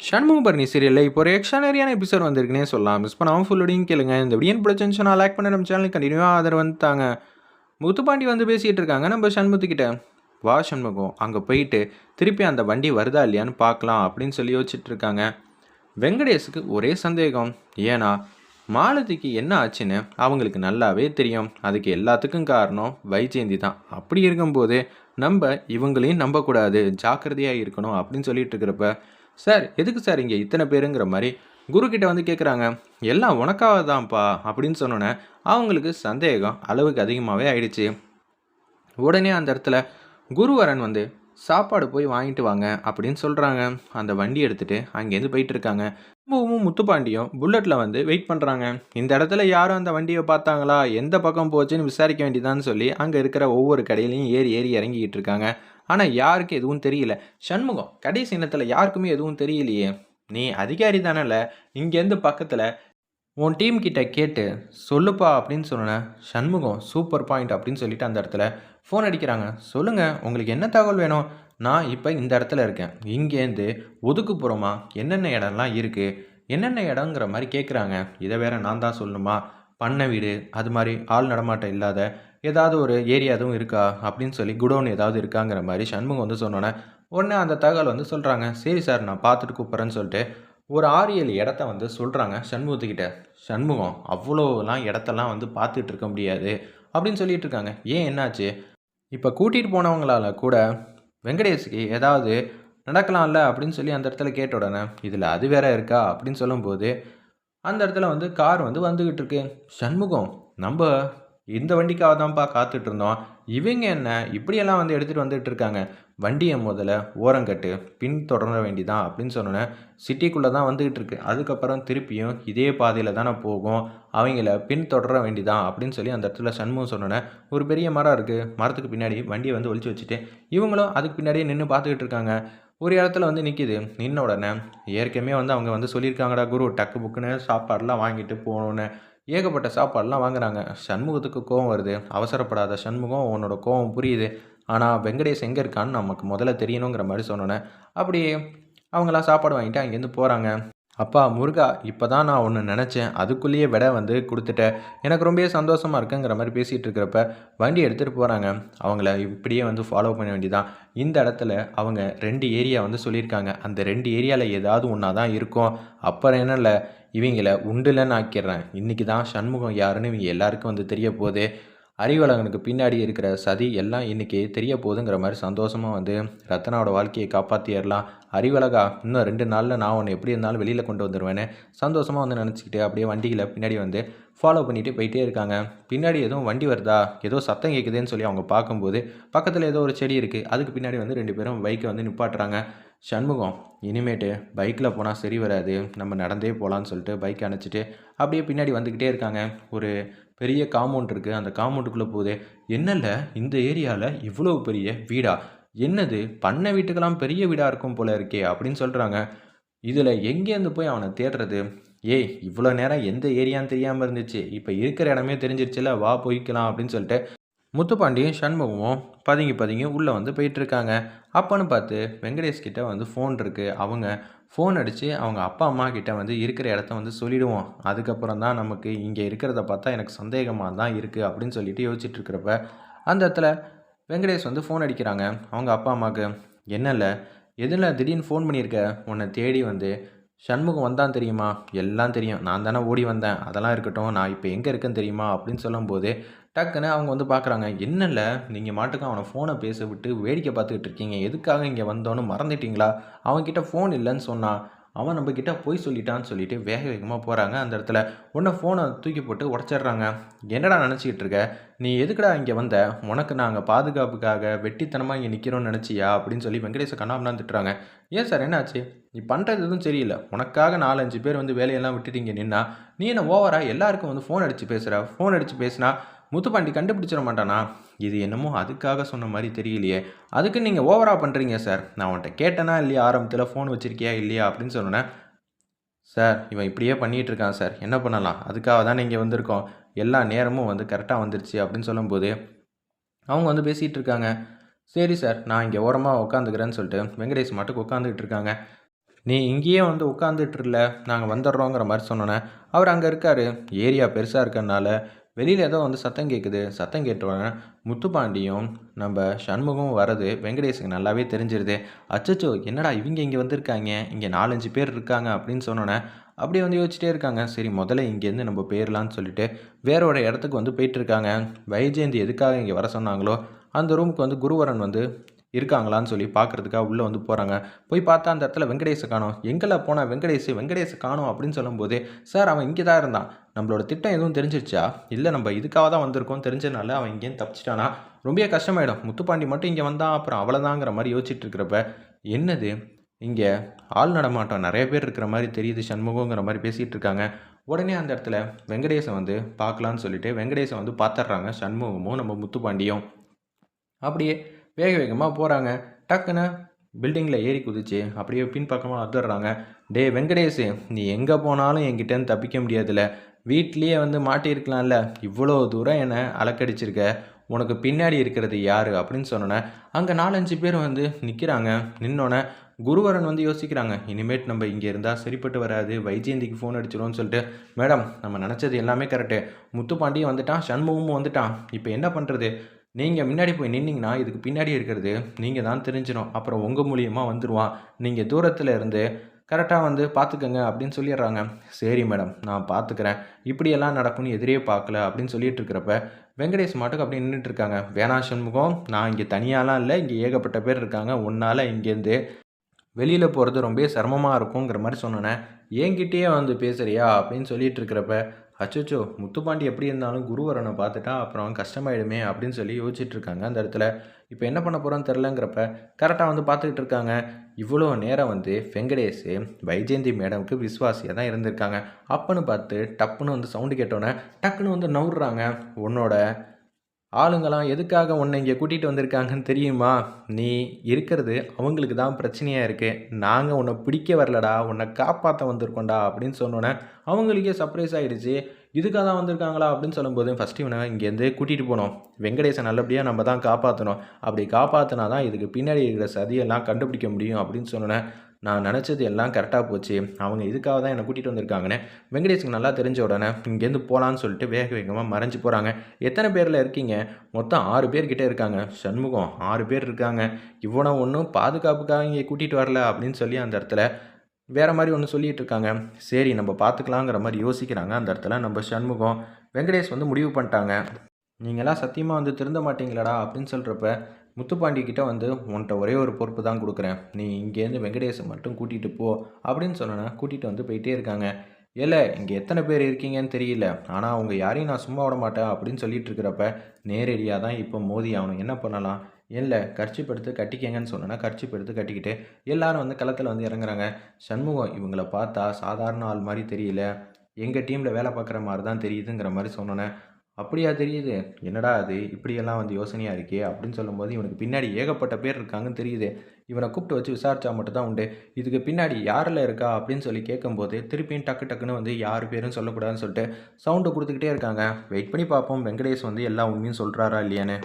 ஷண்முகபரணி சீரியலில் இப்போ ஒரு எக்ஸ்ட்ரானரியான எபிசோட் வந்திருக்குனே சொல்லலாம். மிஸ் பண்ணாமல் ஃபுல்லோடையும் கேளுங்க. இந்த விடியன் பிடிச்சிருந்துச்சுன்னா லைக் பண்ண நம்ம சேனல் கண்டினியூவாக ஆதரவு வந்துட்டாங்க. முத்துப்பாண்டி வந்து பேசிகிட்டு இருக்காங்க. நம்ம சண்முகத்துக்கிட்ட வா சண்முகம் அங்கே போயிட்டு திருப்பி அந்த வண்டி வருதா இல்லையான்னு பார்க்கலாம் அப்படின்னு சொல்லி யோசிச்சுட்டு இருக்காங்க. வெங்கடேஷுக்கு ஒரே சந்தேகம். ஏன்னா மாலதிக்கு என்ன ஆச்சுன்னு அவங்களுக்கு நல்லாவே தெரியும். அதுக்கு எல்லாத்துக்கும் காரணம் வைஜெயந்தி தான். அப்படி இருக்கும்போது நம்ம இவங்களையும் நம்பக்கூடாது. ஜாக்கிரதையாக இருக்கணும் அப்படின்னு சொல்லிட்டு இருக்கிறப்ப சார் எதுக்கு சார் இங்கே இத்தனை பேருங்கிற மாதிரி குரு கிட்ட வந்து கேட்குறாங்க எல்லாம் உனக்காக தான்ப்பா அப்படின்னு சொன்னோன்னே அவங்களுக்கு சந்தேகம் அளவுக்கு அதிகமாகவே ஆயிடுச்சு. உடனே அந்த இடத்துல குருவரன் வந்து சாப்பாடு போய் வாங்கிட்டு வாங்க அப்படின்னு சொல்கிறாங்க அந்த வண்டி எடுத்துகிட்டு அங்கேருந்து போயிட்டு இருக்காங்க திரும்பவும் முத்துப்பாண்டியும் புல்லட்டில் வந்து வெயிட் பண்ணுறாங்க இந்த இடத்துல யாரும் அந்த வண்டியை பார்த்தாங்களா? எந்த பக்கம் போச்சுன்னு விசாரிக்க வேண்டியதான்னு சொல்லி அங்கே இருக்கிற ஒவ்வொரு கடையிலையும் ஏறி ஏறி இறங்கிக்கிட்டு இருக்காங்க. ஆனால் யாருக்கும் எதுவும் தெரியல. சண்முகம் கடைசி இனத்தில் யாருக்குமே எதுவும் தெரியலையே. நீ அதிகாரி தானேல. இங்கேருந்து பக்கத்தில் உன் டீம் கிட்ட கேட்டு சொல்லுப்பா அப்படின்னு சொன்னேன் சண்முகம் சூப்பர் பாயிண்ட் அப்படின்னு சொல்லிட்டு அந்த இடத்துல ஃபோன் அடிக்கிறாங்க. சொல்லுங்கள் உங்களுக்கு என்ன தகவல் வேணும்? நான் இப்போ இந்த இடத்துல இருக்கேன். இங்கேருந்து ஒதுக்குப்புறமா என்னென்ன இடம்லாம் இருக்குது என்னென்ன இடங்கிற மாதிரி கேட்குறாங்க இதை வேற நான் தான் சொல்லணுமா? பண்ணை வீடு அது மாதிரி ஆள் நடமாட்டம் இல்லாத ஏதாவது ஒரு ஏரியா எதுவும் இருக்கா? அப்படின்னு சொல்லி குடோன் ஏதாவது இருக்காங்கிற மாதிரி சண்முகம் வந்து சொன்னோன்னே உடனே அந்த தகவல் வந்து சொல்கிறாங்க சரி சார் நான் பார்த்துட்டு கூப்பிட்றேன்னு சொல்லிட்டு ஒரு ஆறு ஏழு இடத்த வந்து சொல்கிறாங்க சண்முகத்துக்கிட்ட. சண்முகம் அவ்வளோலாம் இடத்தெல்லாம் வந்து பார்த்துட்டு இருக்க முடியாது அப்படின்னு சொல்லிட்டு இருக்காங்க. ஏன் என்னாச்சு? இப்போ கூட்டிகிட்டு போனவங்களால கூட வெங்கடேஷுக்கு ஏதாவது நடக்கலாம்ல அப்படின்னு சொல்லி அந்த இடத்துல கேட்ட உடனே இதில் அது வேற இருக்கா? அப்படின்னு சொல்லும்போது அந்த இடத்துல வந்து கார் வந்து வந்துக்கிட்டு இருக்கு. சண்முகம் நம்ம இந்த வண்டிக்காக தான்ப்பா காத்துட்டு இருந்தோம் இவங்க என்ன இப்படியெல்லாம் வந்து எடுத்துகிட்டு வந்துட்டு இருக்காங்க வண்டியை முதல்ல ஓரங்கட்டு பின் தொடர வேண்டிதான் அப்படின்னு சொன்னோன்னே சிட்டிக்குள்ளே தான் வந்துக்கிட்டு இருக்கு அதுக்கப்புறம் திருப்பியும் இதே பாதையில் தானே போகும். அவங்கள பின் தொடர வேண்டிதான் அப்படின்னு சொல்லி அந்த இடத்துல சண்முகம் சொன்னோன்னே ஒரு பெரிய மரம் இருக்குது மரத்துக்கு பின்னாடி வண்டியை வந்து ஒழிச்சு வச்சுட்டு இவங்களும் அதுக்கு பின்னாடியே நின்று பார்த்துக்கிட்டு இருக்காங்க ஒரு இடத்துல வந்து நிற்கிது நின்ன உடனே ஏற்கனவே வந்து அவங்க வந்து சொல்லியிருக்காங்கடா குரு டக்கு புக்குன்னு சாப்பாடெலாம் வாங்கிட்டு போகணுன்னு ஏகப்பட்ட சாப்பாடெலாம் வாங்குறாங்க. சண்முகத்துக்கு கோவம் வருது. அவசரப்படாத சண்முகம் உன்னோட கோவம் புரியுது. ஆனால் வெங்கடேஷ் எங்கே இருக்கான்னு நமக்கு முதல்ல தெரியணுங்கிற மாதிரி சொன்னோன்னே அப்படியே அவங்களாம் சாப்பாடு வாங்கிட்டு அங்கேருந்து போகிறாங்க அப்பா முருகா இப்போ தான் நான் ஒன்று நினச்சேன். அதுக்குள்ளேயே விட வந்து கொடுத்துட்டேன். எனக்கு ரொம்பவே சந்தோஷமாக இருக்குங்கிற மாதிரி பேசிகிட்டு இருக்கிறப்ப வண்டி எடுத்துகிட்டு போகிறாங்க அவங்கள இப்படியே வந்து ஃபாலோ பண்ண வேண்டியதான் இந்த இடத்துல அவங்க ரெண்டு ஏரியா வந்து சொல்லியிருக்காங்க. அந்த ரெண்டு ஏரியாவில் ஏதாவது ஒன்றா தான் இருக்கும். அப்புறம் என்னல இவங்கள உண்டுலன்னு ஆக்கிடுறேன். இன்றைக்கி தான் சண்முகம் யாருன்னு இவங்க எல்லாருக்கும் வந்து தெரிய போகுது. அறிவழகனுக்கு பின்னாடி இருக்கிற சதி எல்லாம் இன்றைக்கி தெரிய போகுதுங்கிற மாதிரி சந்தோஷமாக வந்து ரத்னாவோட வாழ்க்கையை காப்பாற்றிடலாம் அறிவழகா இன்னும் ரெண்டு நாளில் நான் ஒன்று எப்படி இருந்தாலும் வெளியில் கொண்டு வந்துடுவேன்னு சந்தோஷமாக வந்து நினச்சிக்கிட்டு அப்படியே வண்டியில் பின்னாடி வந்து ஃபாலோ பண்ணிட்டு போயிட்டே இருக்காங்க. பின்னாடி எதுவும் வண்டி வருதா? ஏதோ சத்தம் கேட்குதுன்னு சொல்லி அவங்க பார்க்கும்போது பக்கத்தில் ஏதோ ஒரு செடி இருக்குது அதுக்கு பின்னாடி வந்து ரெண்டு பேரும் பைக்கை வந்து நிப்பாட்டுறாங்க. சண்முகம் இனிமேட்டு பைக்கில் போனால் சரி வராது. நம்ம நடந்தே போகலான்னு சொல்லிட்டு பைக் அணைச்சிட்டு அப்படியே பின்னாடி வந்துக்கிட்டே இருக்காங்க. ஒரு பெரிய காம்பவுண்ட் இருக்குது அந்த காம்பவுண்டுக்குள்ளே போகுது. என்னல்ல? இந்த ஏரியாவில் இவ்வளோ பெரிய வீடா? என்னது? பண்ண வீட்டுக்கெல்லாம் பெரிய வீடாக இருக்கும் போல இருக்கே அப்படின்னு சொல்கிறாங்க இதில் எங்கேருந்து போய் அவனை தேடுறது? ஏய் இவ்வளோ நேரம் எந்த ஏரியான்னு தெரியாமல் இருந்துச்சு. இப்போ இருக்கிற இடமே தெரிஞ்சிருச்சுல வா போய்க்கலாம் அப்படின்னு சொல்லிட்டு முத்துப்பாண்டியும் சண்முகமும் பதுங்கி பதுங்கி உள்ளே வந்து போயிட்டுருக்காங்க அப்போன்னு பார்த்து வெங்கடேஷ் கிட்டே வந்து ஃபோன் இருக்குது அவங்க ஃபோன் அடித்து அவங்க அப்பா அம்மா கிட்டே வந்து இருக்கிற இடத்த வந்து சொல்லிவிடுவோம் அதுக்கப்புறம் தான் நமக்கு இங்கே இருக்கிறத பார்த்தா எனக்கு சந்தேகமாக தான் இருக்குது அப்படின்னு சொல்லிட்டு யோசிச்சுட்டு இருக்கிறப்ப அந்த இடத்துல வெங்கடேஷ் வந்து ஃபோன் அடிக்கிறாங்க. அவங்க அப்பா அம்மாவுக்கு என்னல்ல எதில் திடீர்னு ஃபோன் பண்ணியிருக்க? உன்னை தேடி வந்து சண்முகம் வந்தான் தெரியுமா? எல்லாம் தெரியும். நான் தானே ஓடி வந்தேன். அதெல்லாம் இருக்கட்டும். நான் இப்போ எங்கே இருக்கேன்னு தெரியுமா? அப்படின்னு சொல்லும்போது டக்குன்னு அவங்க வந்து பார்க்குறாங்க என்னல்ல நீங்கள் மாட்டுக்கு அவனை ஃபோனை பேச விட்டு வேடிக்கை பார்த்துக்கிட்டு இருக்கீங்க. எதுக்காக இங்கே வந்தோன்னு மறந்துட்டீங்களா? அவன்கிட்ட ஃபோன் இல்லைன்னு சொன்னான். அவன் நம்மக்கிட்ட போய் சொல்லிட்டான்னு சொல்லிட்டு வேக வேகமாக போகிறாங்க அந்த இடத்துல. உன்னை ஃபோனை தூக்கி போட்டு உடச்சிட்றாங்க. என்னடா நினச்சிக்கிட்டு இருக்க? நீ எதுக்குடா இங்கே வந்த? உனக்கு நாங்கள் பாதுகாப்புக்காக வெட்டித்தனமாக இங்கே நிற்கிறோன்னு நினச்சியா? அப்படின்னு சொல்லி வெங்கடேச கண்ணாமலாம் திட்டுறாங்க. ஏன் சார்? என்னாச்சு? நீ பண்ணுறது எதுவும் சரியில்லை. உனக்காக நாலஞ்சு பேர் வந்து வேலையெல்லாம் விட்டுட்டு இங்கே நின்னா நீ என்ன ஓவராக எல்லாருக்கும் வந்து ஃபோன் அடித்து பேசுகிற ஃபோன் அடித்து பேசினா முத்துப்பாண்டி கண்டுபிடிச்சிட மாட்டானா? இது என்னமோ அதுக்காக சொன்ன மாதிரி தெரியலையே. அதுக்கு நீங்கள் ஓவராக பண்ணுறீங்க சார் நான் உன்ட்ட கேட்டேனா இல்லையா? ஆரம்பத்தில் ஃபோன் வச்சுருக்கியா இல்லையா? அப்படின்னு சொன்னேன். சார் இவன் இப்படியே பண்ணிகிட்டு இருக்கான் சார் என்ன பண்ணலாம்? அதுக்காக தான் இங்கே வந்திருக்கோம். எல்லா நேரமும் வந்து கரெக்டாக வந்துருச்சு அப்படின்னு சொல்லும்போது அவங்க வந்து பேசிகிட்டு இருக்காங்க. சரி சார் நான் இங்கே ஓரமாக உட்காந்துக்கிறேன்னு சொல்லிட்டு வெங்கடேஷ் மட்டும் உட்காந்துக்கிட்டு இருக்காங்க. நீ இங்கேயே வந்து உட்காந்துட்டுருல நாங்கள் வந்துடுறோங்கிற மாதிரி சொன்னோன்னே அவர் அங்கே இருக்கார் ஏரியா பெருசாக இருக்கறனால வெளியில் ஏதோ வந்து சத்தம் கேட்குது சத்தம் கேட்டோடனே முத்துப்பாண்டியும் நம்ம சண்முகமும் வரது வெங்கடேஷுக்கு நல்லாவே தெரிஞ்சிருது. அச்சச்சோ என்னடா இவங்க இங்கே வந்திருக்காங்க இங்கே நாலஞ்சு பேர் இருக்காங்க அப்படின்னு சொன்னோன்னே அப்படியே வந்து யோசிச்சிட்டே இருக்காங்க. சரி முதல்ல இங்கேருந்து நம்ம போயிடலான்னு சொல்லிட்டு வேற ஒரு இடத்துக்கு வந்து போயிட்டுருக்காங்க. வைஜெயந்தி எதுக்காக இங்கே வர சொன்னாங்களோ அந்த ரூமுக்கு வந்து குருவரன் வந்து இருக்காங்களான்னு சொல்லி பார்க்கறதுக்காக உள்ளே வந்து போகிறாங்க போய் பார்த்தா அந்த இடத்துல வெங்கடேஷை காணோம். எங்கெல்லாம் போனால் வெங்கடேஷ் வெங்கடேஷை காணும் அப்படின்னு சொல்லும்போது சார் அவன் இங்கே தான் இருந்தான். நம்மளோட திட்டம் எதுவும் தெரிஞ்சிருச்சா? இல்லை நம்ம இதுக்காக தான் வந்திருக்கோம். தெரிஞ்சதுனால அவன் இங்கேயும் தப்பிச்சிட்டானா? ரொம்ப கஷ்டமாயிடும். முத்துப்பாண்டி மட்டும் இங்கே வந்தான் அப்புறம் அவ்வளோதாங்கிற மாதிரி யோசிச்சுட்டு இருக்கிறப்ப என்னது? இங்கே ஆள் நடமாட்டம் நிறைய பேர் இருக்கிற மாதிரி தெரியுது. சண்முகங்கிற மாதிரி பேசிகிட்டு இருக்காங்க. உடனே அந்த இடத்துல வெங்கடேசை வந்து பார்க்கலான்னு சொல்லிட்டு வெங்கடேசை வந்து பார்த்துட்றாங்க. சண்முகமும் நம்ம முத்துப்பாண்டியும். அப்படியே வேக வேகமாக போகிறாங்க டக்குன்னு பில்டிங்கில் ஏறி குதிச்சு அப்படியே பின்பக்கமாக வந்துடுறாங்க டே வெங்கடேஷ் நீ எங்கே போனாலும் என்கிட்டேருந்து தப்பிக்க முடியாதுல்ல. வீட்லேயே வந்து மாட்டியிருக்கலாம்ல. இவ்வளோ தூரம் என்னை அலக்கடிச்சிருக்க. உனக்கு பின்னாடி இருக்கிறது யார் அப்படின்னு சொன்னோன்னே அங்கே நாலஞ்சு பேர் வந்து நிற்கிறாங்க நின்னோன்னே குருவரன் வந்து யோசிக்கிறாங்க. இனிமேட் நம்ம இங்கே இருந்தால் சரிப்பட்டு வராது. வைஜெயந்திக்கு ஃபோன் அடிச்சிடும்னு சொல்லிட்டு. மேடம் நம்ம நினச்சது எல்லாமே கரெக்டு முத்துப்பாண்டியும் வந்துட்டான் சண்முகமும் வந்துட்டான். இப்போ என்ன பண்ணுறது நீங்கள் முன்னாடி போய் நின்னீங்கன்னா இதுக்கு பின்னாடி இருக்கிறது நீங்கள் தான் தெரிஞ்சிடும் அப்புறம் உங்கள் மூலியமாக வந்துடுவான் நீங்கள் தூரத்தில் இருந்து கரெக்டாக வந்து பார்த்துக்கங்க அப்படின்னு சொல்லிடுறாங்க. சரி மேடம் நான் பார்த்துக்கிறேன் இப்படியெல்லாம் நடக்கும்னு எதிரே பார்க்கல அப்படின்னு சொல்லிட்டு இருக்கிறப்ப வெங்கடேஷ் மாட்டுக்கு அப்படி நின்றுட்டு இருக்காங்க. வேணா சண்முகம் நான் இங்கே தனியாலாம் இல்லை இங்கே ஏகப்பட்ட பேர் இருக்காங்க. உன்னால் இங்கேருந்து வெளியில் போகிறது ரொம்ப சிரமமாக இருக்குங்கிற மாதிரி சொன்னேன். என்கிட்டயே வந்து பேசுறியா அப்படின்னு சொல்லிட்டு இருக்கிறப்ப அச்சோச்சோ முத்துப்பாண்டி எப்படி இருந்தாலும் குருவரனை பார்த்துட்டா அப்புறம் கஷ்டமாயிடுமே அப்படின்னு சொல்லி யோசிச்சுட்டு இருக்காங்க அந்த இடத்துல. இப்போ என்ன பண்ண போகிறோன்னு தெரிலங்கிறப்ப கரெக்டாக வந்து பார்த்துக்கிட்டு இருக்காங்க. இவ்வளோ நேரம் வந்து வெங்கடேஷ் வைஜெயந்தி மேடமுக்கு விஸ்வாசியாக தான் இருந்திருக்காங்க. அப்பன்னு பார்த்து டப்புன்னு வந்து சவுண்டு கேட்டோன்னே டக்குன்னு வந்து நவுடுறாங்க உன்னோட ஆளுங்களாம் எதுக்காக உன்னை இங்கே கூட்டிகிட்டு வந்திருக்காங்கன்னு தெரியுமா? நீ இருக்கிறது அவங்களுக்கு தான் பிரச்சனையாக இருக்குது நாங்கள் உன்னை பிடிக்க வரலடா உன்னை காப்பாற்ற வந்திருக்கோண்டா அப்படின்னு சொன்னோன்னே அவங்களுக்கே சர்ப்ரைஸ் ஆகிடுச்சு இதுக்காக தான் வந்திருக்காங்களா அப்படின்னு சொல்லும்போது ஃபஸ்ட்டு இவனை இங்கேருந்து கூட்டிகிட்டு போனோம். வெங்கடேசன் நல்லபடியாக நம்ம தான் காப்பாற்றணும் அப்படி காப்பாற்றினா தான் இதுக்கு பின்னாடி இருக்கிற சதியெல்லாம் கண்டுபிடிக்க முடியும் அப்படின்னு சொன்னோன்னே நான் நினச்சது எல்லாம் கரெக்டாக போச்சு. அவங்க இதுக்காக தான் என்னை கூட்டிகிட்டு வந்திருக்காங்கன்னு வெங்கடேஷுக்கு நல்லா தெரிஞ்ச உடனே இங்கேருந்து போகலான்னு சொல்லிட்டு வேக வேகமாக மறைஞ்சு போகிறாங்க எத்தனை பேரில் இருக்கீங்க? மொத்தம் ஆறு பேர்கிட்ட இருக்காங்க. சண்முகம் ஆறு பேர் இருக்காங்க. இவனை ஒன்றும் பாதுகாப்புக்காக இங்கே கூட்டிகிட்டு வரல அப்படின்னு சொல்லி அந்த இடத்துல வேறு மாதிரி ஒன்று சொல்லிகிட்டு இருக்காங்க. சரி நம்ம பார்த்துக்கலாங்கிற மாதிரி யோசிக்கிறாங்க. அந்த இடத்துல நம்ம சண்முகம் வெங்கடேஷ் வந்து முடிவு பண்ணிட்டாங்க. நீங்களாம் சத்தியமாக வந்து திருந்த மாட்டீங்களாடா அப்படின்னு சொல்கிறப்ப முத்துப்பாண்டி கிட்ட வந்து உன்கிட்ட ஒரே ஒரு பொறுப்பு தான் கொடுக்குறேன். நீ இங்கேருந்து வெங்கடேஷை மட்டும் கூட்டிகிட்டு போ அப்படின்னு சொன்னேன்னா கூட்டிகிட்டு வந்து போயிட்டே இருக்காங்க. இல்லை இங்கே எத்தனை பேர் இருக்கீங்கன்னு தெரியல. ஆனால் அவங்க யாரையும் நான் சும்மா விட மாட்டேன் அப்படின்னு சொல்லிட்டு இருக்கிறப்ப நேரடியாக தான் இப்போ மோதி ஆகணும். என்ன பண்ணலாம்? இல்லை கர்ச்சிப் எடுத்து கட்டிக்கங்கன்னு சொன்னேன்னா கர்ச்சிப் எடுத்து கட்டிக்கிட்டு எல்லாரும் வந்து களத்தில் வந்து இறங்குறாங்க. சண்முகம் இவங்கள பார்த்தா சாதாரண ஆள் மாதிரி தெரியல. எங்கள் டீமில் வேலை பார்க்குற மாதிரி தான் தெரியுதுங்கிற மாதிரி சொன்னோன்னே அப்படியா தெரியுது? என்னடா அது? இப்படியெல்லாம் வந்து யோசனையாக இருக்கே அப்படின்னு சொல்லும்போது இவனுக்கு பின்னாடி ஏகப்பட்ட பேர் இருக்காங்கன்னு தெரியுது. இவனை கூப்பிட்டு வச்சு விசாரிச்சா மட்டும்தான் உண்டு. இதுக்கு பின்னாடி யாரில் இருக்கா அப்படின்னு சொல்லி கேட்கும்போது திருப்பியும் டக்கு டக்குன்னு வந்து யார் பேரும் சொல்லக்கூடாதுன்னு சொல்லிட்டு சவுண்டு கொடுத்துக்கிட்டே இருக்காங்க. வெயிட் பண்ணி பார்ப்போம். வெங்கடேஷ் வந்து எல்லா உண்மையும் சொல்கிறாரா இல்லையான்னு.